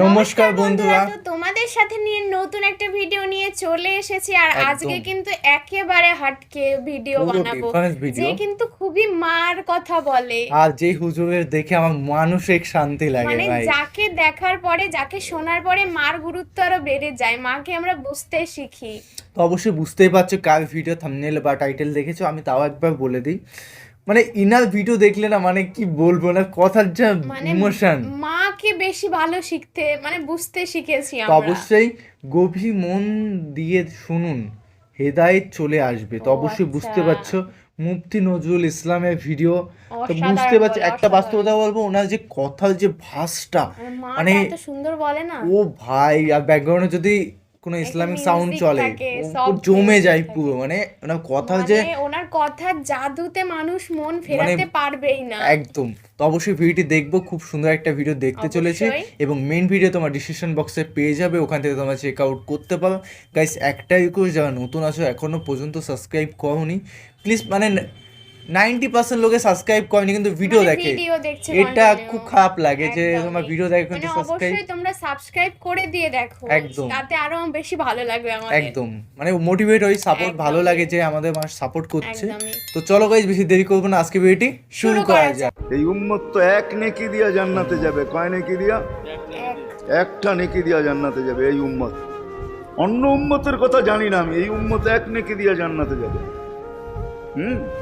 নমস্কার বন্ধুরা। তো তোমাদের সাথে নিয়ে নতুন একটা ভিডিও নিয়ে চলে এসেছি আর আজকে কিন্তু একেবারে হাটকে ভিডিও বানাবো যে কিন্তু খুবই মার কথা বলে। আর যে হুজুরের দেখে আমার মানসিক শান্তি লাগে মানে যাকে দেখার পরে যাকে শোনার পরে মার গুরুত্ব আরও বেড়ে যায় মাকে আমরা বুঝতে শিখি। তো অবশ্যই বুঝতেই পারছ কার ভিডিও থাম্বনেল বা টাইটেল দেখেছ আমি তাও একবার বলে দিই। মানে ইনার ভিডিও দেখলে না মানে কি বলব না কথার যা মানে ইমোশন। মাকে বেশি ভালো শিখতে মানে বুঝতে শিখেছি আমরা। অবশ্যই গভীর মন দিয়ে শুনুন হেদায়েত চলে আসবে। তো অবশ্যই বুঝতে আচ্ছা। পারছ মুফতি নজরুল ইসলামের ভিডিও। তো বুঝতে পারছ একটা বাস্তবতা বলব ওনার যে কথার যে ভাষটা মানে সুন্দর বলে না? ও ভাই আর ব্যাকগ্রাউন্ডে যদি কোনো ইসলামিক সাউন্ড চলে জমে যায় পুরো মানে ওনার কথা যে মানে ওনার কথার জাদুতে মানুষ মন ফেরাতে পারবেই না। একদম তো অবশ্যই ভিডিওটি দেখব খুব সুন্দর একটা ভিডিও দেখতে চলেছে এবং মেন ভিডিও তোমার ডিসক্রিপশন বক্সে পেয়ে যাবে ওখান থেকে তোমরা চেক আউট করতে পারো। গাইস একটা রিকোয়েস্ট যারা নতুন আছো এখনও পর্যন্ত সাবস্ক্রাইব করোনি প্লিজ মানে নাইনটি পার্সেন্ট লোকে সাবস্ক্রাইব করেনি কিন্তু ভিডিও মানে দেখে। এটা খুব খারাপ লাগে যে তোমার ভিডিও দেখে কিন্তু সাবস্ক্রাইব তোমরা সাবস্ক্রাইব করে দিয়ে দেখো। একদম। তাতে আরও বেশি ভালো লাগবে আমাদের। একদম। মানে মোটিভেট হই সাপোর্ট ভালো লাগে যে আমাদের মানুষ সাপোর্ট করছে। তো চলো গাইজ বেশি দেরি করব না। আজকে ভিডিওটি শুরু করা যাক। এই উম্মত তো এক নেকি দিয়া জান্নাতে যাবে। কয় নেকি দিয়া? এক। একটা নেকি দিয়া জান্নাতে যাবে এই উম্মত। অন্য উম্মতের কথা জানি না আমি। এই উম্মত এক নেকি দিয়া জান্নাতে যাবে। হুম?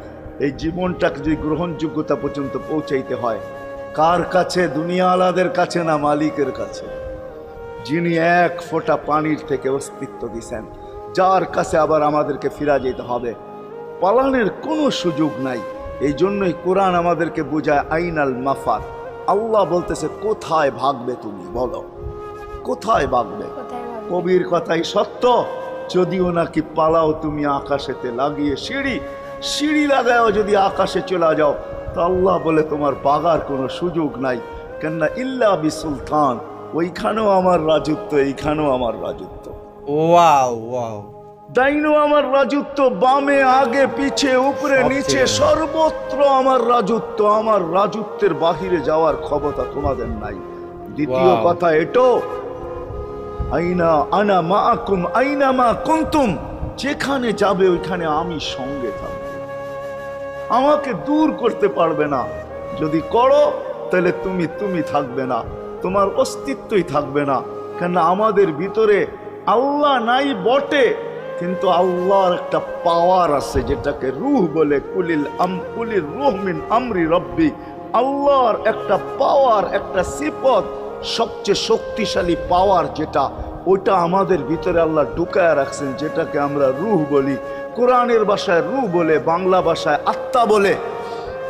এই জীবনটাকে যদি গ্রহণযোগ্যতা পর্যন্ত পৌঁছাইতে হয় কার কাছে? দুনিয়া আলাদের কাছে না মালিকের কাছে? যিনি এক ফোঁটা পানির থেকে অস্তিত্ব দিছেন যার কাছে আবার আমাদেরকে ফিরা যেতে হবে। পালানের কোনো সুযোগ নাই। এই জন্যই কোরআন আমাদেরকে বোঝায় আইনাল মাফার আল্লাহ বলতেছে কোথায় ভাগবে তুমি? বলো। কোথায় ভাগবে? কবির কথাই সত্য। যদিও নাকি পালাও তুমি আকাশেতে লাগিয়ে সিঁড়ি সিঁড়ি লাগাও যদি আকাশে চলে যাও তা আল্লাহ বলে তোমার বাগার কোনো সুযোগ নাই। কেননা ইল্লা বি সুলতান ওইখানেও আমার রাজত্ব এইখানেও আমার রাজত্ব। Wow wow. ডাইনো আমার রাজত্ব বামে আগে পিছে উপরে নিচে সর্বত্র আমার রাজত্ব আমার রাজত্বের বাহিরে যাওয়ার ক্ষমতা তোমাদের নাই। দ্বিতীয় কথা এটো আইনা আনা মা আকুম আইনা মা কুন্তুম যেখানে যাবে ওইখানে আমি সঙ্গে থাকব। আমাকে দূর করতে পারবে না। যদি করো, তাহলে তুমি তুমি থাকবে না। তোমার অস্তিত্বই থাকবে না। কেন আমাদের ভিতরে আল্লাহ নাই বটে, কিন্তু আল্লাহর একটা পাওয়ার আছে যেটাকে রুহ বলে, কুলিল আম, কুলির রুহ মিন আমরি রব্বি। আল্লাহর একটা পাওয়ার একটা সিপত সবচেয়ে শক্তিশালী পাওয়ার যেটা ওটা আমাদের ভিতরে আল্লাহ ঢুকায় রাখছেন, যেটাকে আমরা রুহ বলি। কোরআনের ভাষায় রু বলে বাংলা ভাষায় আত্মা বলে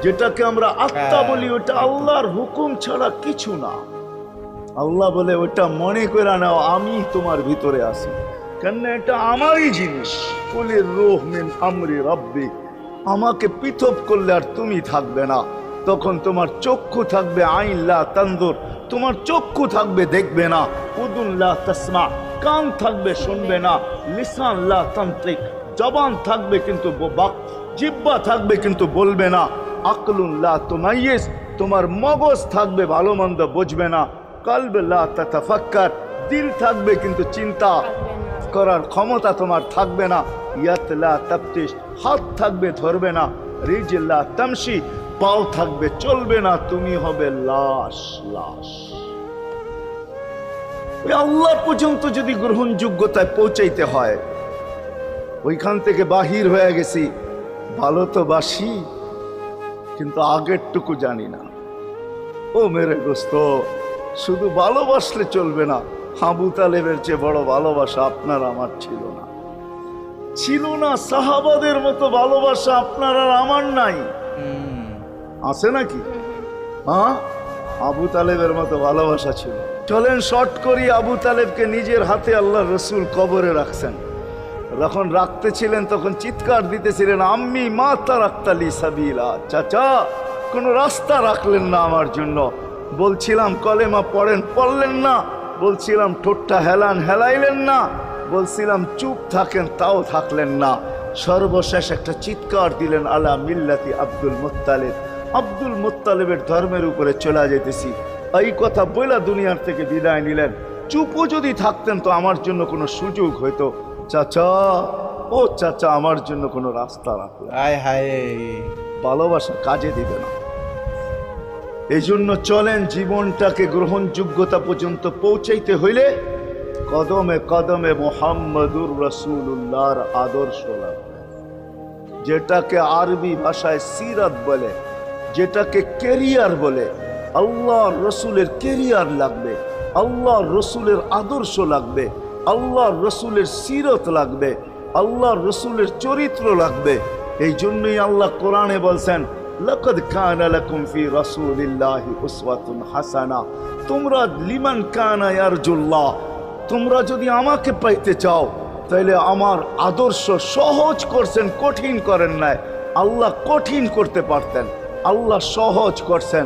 যেটাকে আমরা আত্মা হ্যাঁ, বলি ওটা আল্লাহর হুকুম ছাড়া কিছু না। আল্লাহ বলে ওটা মনে করে নাও আমি তোমার ভিতরে আছি। কেন এটা আমারই জিনিস। কুলির রুহ মিন আমরি রব্বি। আমাকে পৃথক করলে আর তুমি থাকবে না। তখন তোমার চক্ষু থাকবে আইনলা তন্দুর তোমার চক্ষু থাকবে দেখবে না। উদুল্লাহ তসমা। কান থাকবে, শুনবে না। লিসান লা তান্ত্রিক। জবান থাকবে কিন্তু জিব্বা থাকবে কিন্তু বলবে না। আকলুল্লাহ তুমাইয়েস তোমার মগজ থাকবে, ভালো মন্দ বুঝবে না। কালবেল্লাহ তাতাফাক্কার। দিল থাকবে কিন্তু চিন্তা। করার ক্ষমতা তোমার থাকবে না। ইয়াতলা তাপ্তিস হাত থাকবে, ধরবে না। রিজিল্লা তামসি পাও থাকবে, চলবে না। তুমি হবে লাশ লাশ। ওই আল্লাহ পর্যন্ত যদি গ্রহণযোগ্যতায় পৌঁছাইতে হয় ওইখান থেকে বাহির হয়ে গেছি ভালো তো বাসি কিন্তু আগেরটুকু জানি না। ও মেরে গোস্ত শুধু ভালোবাসলে চলবে না হাবু তালেবের চেয়ে বড় ভালোবাসা আপনার আমার ছিল না। ছিল না সাহাবাদের মতো ভালোবাসা আপনার আর আমার নাই। আছে নাকি। হ্যাঁ আবু তালেবের মতো ভালোবাসা ছিল। চলেন শর্ট করি আবু তালেবকে নিজের হাতে আল্লাহ রসুল কবরে রাখছেন। যখন রাখতেছিলেন, তখন চিৎকার দিতেছিলেন, আম্মি মা তারাক্তালি সাবিলা। চাচা, কোনো রাস্তা রাখলেন না আমার জন্য। বলছিলাম, কলেমা পড়েন, পড়লেন না। বলছিলাম, ঠোঁটটা হেলান, হেলাইলেন না। বলছিলাম, চুপ থাকেন, তাও থাকলেন না। সর্বশেষ একটা চিৎকার দিলেন, আলা মিল্লাতি আব্দুল মুত্তালিব। আব্দুল মুত্তালিবের ধর্মের উপরে চলে যেতেছি এই কথা বইলা দুনিয়ার থেকে বিদায় নিলেন। চুপও যদি থাকতেন তো আমার জন্য কোনো সুযোগ হইতো। চাচা ও চাচা আমার জন্য কোনো রাস্তা রাখলেন আয় হায়। ভালোবাসা কাজে দিবে না। এই জন্য চলেন জীবনটাকে গ্রহণযোগ্যতা পর্যন্ত পৌঁছাইতে হইলে কদমে কদমে মোহাম্মদুর রসুল্লাহর আদর্শ লাগবে। যেটাকে আরবি ভাষায় সিরাত বলে যেটাকে কেরিয়ার বলে আল্লাহ রসুলের কেরিয়ার লাগবে, আল্লাহ রসুলের আদর্শ লাগবে, আল্লাহ রসুলের সিরত লাগবে, আল্লাহ রসুলের চরিত্র লাগবে। এই জন্যই আল্লাহ কোরআনে বলছেন, লকদ কানা লাকুম ফি রাসূলিল্লাহি উসওয়াতুন হাসানা। তোমরা লিমান কানা ইয়ারজুল্লাহ, তোমরা যদি আমাকে পাইতে চাও তাহলে আমার আদর্শ সহজ করছেন, কঠিন করেন নাই। আল্লাহ কঠিন করতে পারতেন, আল্লাহ সহজ করছেন।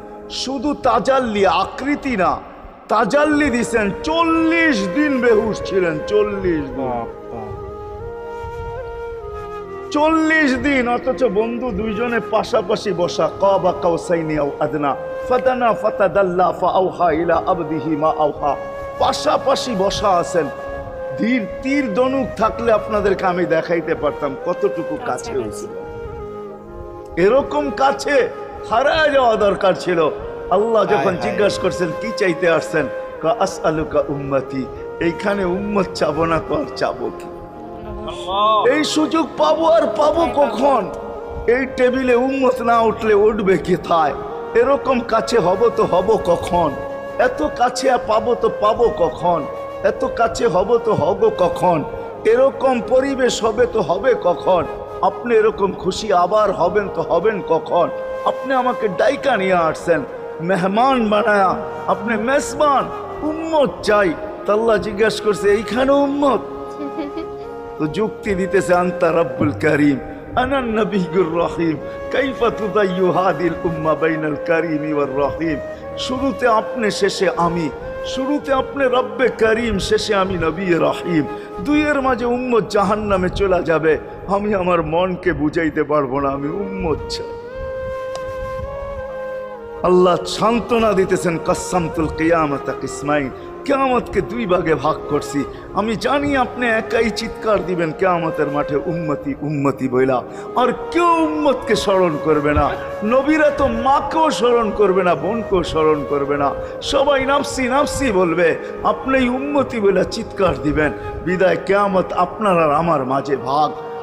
শুধু তাজাল্লি আকৃতি না। তাজাল্লি দিছেন চল্লিশ দিন বেহুশ ছিলেন চল্লিশ দিন। চল্লিশ দিন অথচ বন্ধু দুইজনে পাশাপাশি বসা কাবা কাউসাইনি আও আদনা ফাতানা ফাতাদাল্লা ফাআউহা ইলা আবদিহি মা আউহা পাশাপাশি বসা আছেন। ধীর তীর দনুক থাকলে আপনাদেরকে আমি দেখাইতে পারতাম কতটুকু কাছে হয়েছিল। এরকম কাছে হারায় যাওয়া দরকার ছিল। আল্লাহ যখন। জিজ্ঞাসা করছেন কি চাইতে আসছেন? কা আসআলুকা উম্মতি এইখানে উম্মত চাবো না তো আর চাবো কি? এই সুযোগ পাবো আর পাবো কখন? এই টেবিলে উন্মত না উঠলে উঠবে কোথায়? এরকম কাছে হব তো হব কখন? এত কাছে আর পাবো তো পাবো কখন? এত কাছে হব তো হব কখন? এরকম পরিবেশ হবে তো হবে কখন? আপনি এরকম খুশি আবার হবেন তো হবেন কখন? আপনি আমাকে ডাইকা নিয়ে আসছেন, মেহমান বানায়া, আপনি মেসবান উম্মত চাই। তাল্লা জিজ্ঞেস করছে, এইখানে উম্মত? তো যুক্তি দিতেছে, আন্তা রব্বুল করিম, আনা নবীগুর রহিম, কাইফা তুদাইয়ু হাদিল উম্মা বাইনাল করিম ওয়ার রহিম। শুরুতে আপনি, শেষে আমি। শুরুতে আপনি, রব্বে করিম, শেষে আমি নবী রহিম। দুইয়ের মাঝে উম্মত জাহান্নামে চলে যাবে। আমি আমার মনকে বুঝাইতে পারব না, আমি উম্মত চাই। আল্লাহ সান্ত্বনা দিতেছেন কাসামতুল কিয়ামতা কিসমাইন। কেয়ামতকে দুই ভাগে ভাগ করছি। আমি জানি আপনি একাই চিৎকার দিবেন, কেয়ামতের মাঠে উম্মতি উম্মতি বইলা। আর কেউ উম্মতকে স্মরণ করবে না। নবীরা তো মাকেও স্মরণ করবে না, বোনকেও স্মরণ করবে না। সবাই নাফসি নাফসি বলবে, আপনি উম্মতি বইলা চিৎকার দিবেন। বিদায় কেয়ামত আপনার আর আমার মাঝে ভাগ।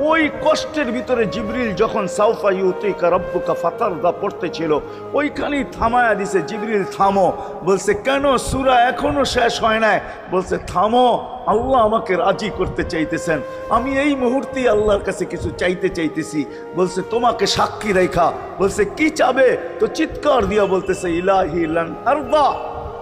ওই কষ্টের ভিতরে জিবরিল যখন সাউফা ইউতিকা রব্বুকা ফাতারদা পড়তেছিল, ওইখানেই থামায়া দিছে, জিবরিল, থামো। বলছে, কেন? সুরা এখনও শেষ হয় নাই। বলছে, থামো, আল্লাহ আমাকে রাজি করতে চাইতেছেন। আমি এই মুহূর্তে আল্লাহর কাছে কিছু চাইতে চাইতেছি। বলছে, তোমাকে সাক্ষী রেখা। বলছে, কি চাবে? তো চিৎকার দিয়া বলতেছে, ইলাহি লান আরদা,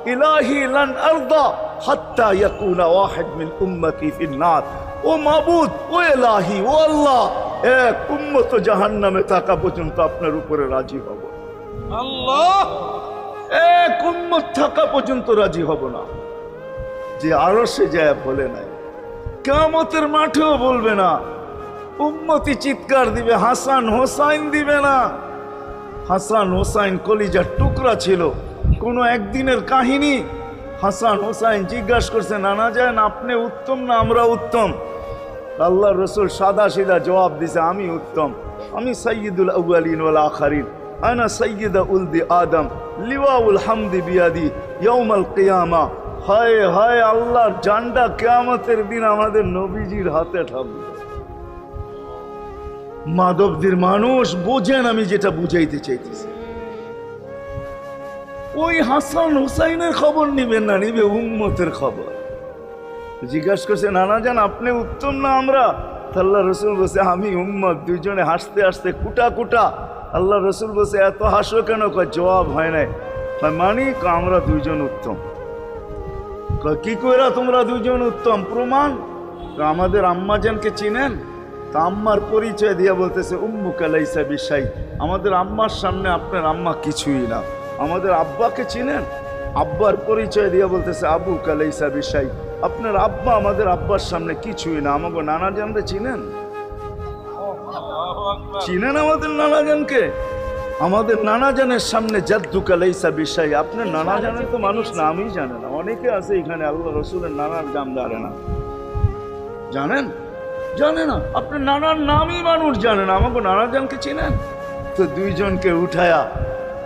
ইলাহি লান আরদা, হাত্তা ইয়াকুনা ওয়াহিদ মিন উম্মতি ফিন নার। ও মাবুদ ও এলাহি ও আল্লাহ এক উম্মত জাহান্নামে থাকা পর্যন্ত আপনার উপরে রাজি হব। আল্লাহ! এক উম্মত থাকা পর্যন্ত রাজি হব না। যে আরও সে যায় বলে নাই কামতের মাঠেও বলবে না। উম্মতি চিৎকার দিবে হাসান হোসাইন দিবে না। হাসান হোসাইন কলিজার টুকরা ছিল কোনো একদিনের কাহিনী। হাসান হোসাইন জিজ্ঞাসা করছে নানা যান আপনি উত্তম না আমরা উত্তম? আল্লাহ রসুল সাদা সিধা জবাব দিছে, আমি উত্তম। আমি সৈয়দুল আউয়ালিন ওয়াল আখারিন। আনা সৈয়দা উলদি আদম। লিওয়াউল হামদি বিয়াদি। ইয়ৌমাল কিয়ামা। হায় হায়, আল্লাহর জান্ডা কেয়ামতের দিন আমাদের নবীজির হাতে থাকবে। মাধবদের মানুষ বোঝেন আমি যেটা বুঝাইতে চাইতেছি। ওই হাসান হুসাইনের খবর নিবেন না, নিবে উম্মতের খবর। জিজ্ঞাসা করছে, নানা যান আপনি উত্তম না আমরা? আল্লাহ রসুল বসে আমি উম্মত, দুইজনে হাসতে হাসতে কুটা কুটা। আল্লাহ রসুল বসে এত হাসো কেন? কয়, জবাব হয় নাই। মানি আমরা দুইজন উত্তম। কি কইরা তোমরা দুইজন উত্তম? প্রমাণ? আমাদের আম্মাজানকে চিনেন? তা আম্মার পরিচয় দিয়া বলতেছে উম্মু কালাইসা বিশাই। আমাদের আম্মার সামনে আপনার আম্মা কিছুই না। আমাদের আব্বাকে চিনেন? আব্বার পরিচয় দিয়া বলতেছে আবু কালাইসা বিশাই। আপনার আব্বা আমাদের আব্বার সামনে কিছুই না। আমাকে নানা জানতে চিনেন? চিনেন আমাদের নানা জানকে আমাদের নানা জানের সামনে জাদ্দু কালাইসা বিষয় আপনার নানা জানের তো মানুষ নামই জানে না। অনেকে আছে এখানে আল্লাহ রসুলের নানার দাম জানে না। জানেন? জানে না। আপনার নানার নামই মানুষ জানে না। আমাকে নানা জানকে চিনেন? তো দুইজনকে উঠায়া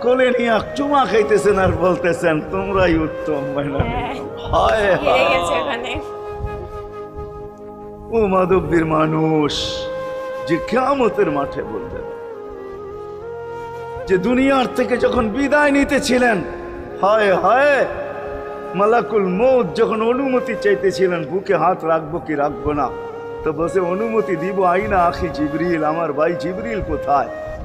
কোলে নিয়ে চুমা খাইতেছেন আর বলতেছেন তোমরাই উত্তম হ্যাঁ। ও মাধবদের মানুষ যে কেয়ামতের মাঠে বলবেন। যে দুনিয়ার থেকে যখন বিদায় নিতেছিলেন হায় হায় মালাকুল মৌত যখন অনুমতি চাইতেছিলেন বুকে হাত রাখব কি রাখব না? তো বসে অনুমতি দিব আইনা আখি জিবরিল আমার ভাই জিবরিল কোথায়?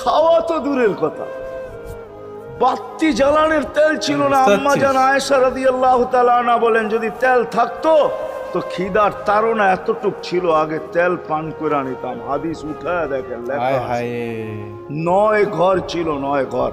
খাওয়া তো দূরের কথা। বাত্তি জ্বালানের তেল ছিল না। আম্মা জান আয়েশা রাদিয়াল্লাহু তাআলা না বলেন যদি তেল থাকতো তো খিদার তারা এতটুক ছিল আগে তেল পান করে নিতাম। হাদিস উঠায় দেখেন নয় ঘর ছিল নয় ঘর।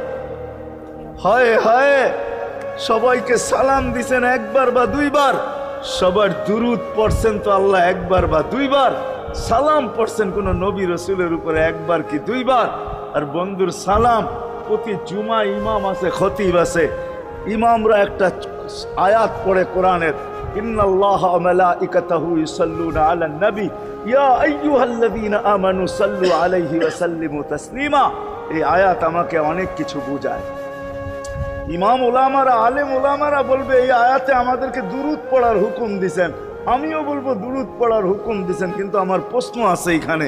হায় হায়, সবাইকে সালাম দিছেন একবার বা দুইবার। সবার দুরুদ পড়ছেন তো আল্লাহ একবার বা দুইবার। সালাম পড়ছেন কোন নবী রসুলের উপরে একবার কি দুইবার? আর বন্ধুর সালাম, প্রতি জুমা ইমাম আছে, খতিব আছে। ইমামরা একটা আয়াত পড়ে কোরআনের নবী। ইয়া আমানু সাল্লু আলাইহি ওয়া সাল্লিমু তাসলিমা। এই আয়াত আমাকে অনেক কিছু বোঝায়। ইমাম ওলামারা আলেম ওলামারা বলবে, এই আয়াতে আমাদেরকে দুরুদ পড়ার হুকুম দিছেন। আমিও বলব, দুরুদ পড়ার হুকুম দিছেন। কিন্তু আমার প্রশ্ন আছে এখানে।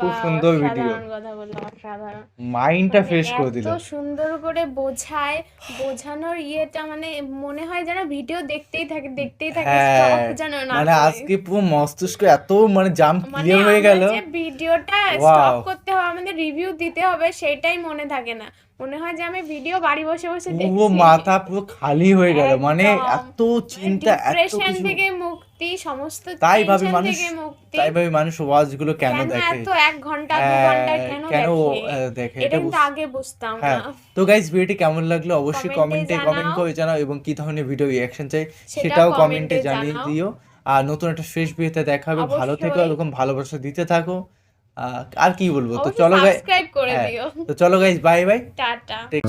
খুব সুন্দর ভিডিও কথা বললাম অসাধারণ মাইন্ডটা ফ্রেশ করে দিল। এত সুন্দর করে বোঝায় বোঝানোর ইয়েটা মানে মনে হয় যেন ভিডিও দেখতেই থাকে দেখতেই থাকে হ্যাঁ যেন না মানে আজকে পুরো মস্তিষ্ক এত মানে জাম মানে ক্লিয়ার হয়ে গেল। ভিডিওটা. স্টপ করতে হবে আমাদের রিভিউ দিতে হবে সেটাই মনে থাকে না। মনে হয় যে আমি ভিডিও বাড়ি বসে বসে পুরো দেখছি। মাথা পুরো খালি হয়ে গেল মানে। এত চিন্তা এত ডিপ্রেশন থেকে মুক্তি সমস্ত তাই ভাবে মানুষ তাই ভাবে মানুষ ওয়াজগুলো কেন কেন দেখে? এত এক ঘণ্টা দু হ্যাঁ, ঘণ্টা কেন কেন দেখে? এটা কিন্তু আগে বুঝতাম না। হ্যাঁ তো গাইস ভিডিওটি কেমন লাগল? অবশ্যই কমেন্টে কমেন্ট করে জানাও এবং কি ধরনের ভিডিও রিঅ্যাকশন চাই সেটাও কমেন্টে জানিয়ে দিও। আর নতুন একটা ফ্রেশ ভিডিওতে দেখা হবে। ভালো থেকো। এরকম ভালোবাসা দিতে থাকো। আর কি বলব? তো অবশ্যই চলো গাই সাবস্ক্রাইব করে হ্যাঁ, দিও। তো চলো guys bye bye tata. Take